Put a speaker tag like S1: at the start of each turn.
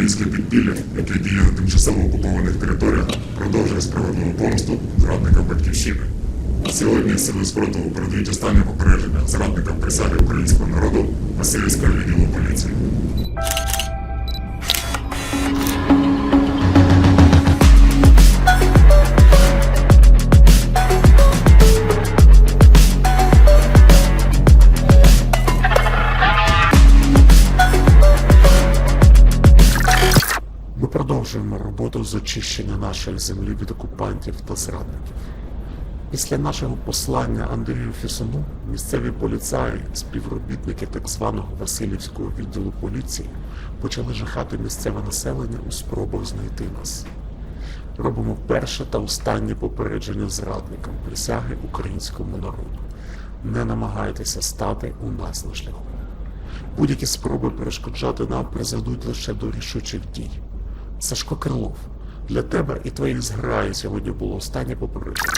S1: Українське підпілля, яке діє на тимчасово окупованих територіях, продовжує справедливу помсту зрадникам батьківщини. Сьогодні сили спротиву передають останнє попередження зрадникам присяги українського народу Васильівського відділу поліції.
S2: Продовжуємо роботу з очищення нашої землі від окупантів та зрадників. Після нашого послання Андрію Фісуну місцеві поліцаї, співробітники так званого Васильівського відділу поліції почали жахати місцеве населення у спробах знайти нас. Робимо перше та останнє попередження зрадникам присяги українському народу. Не намагайтеся стати у нас на шляху. Будь-які спроби перешкоджати нам призведуть лише до рішучих дій. Сашко Крилов, для тебе і твоєї зграї сьогодні було останнє попередження.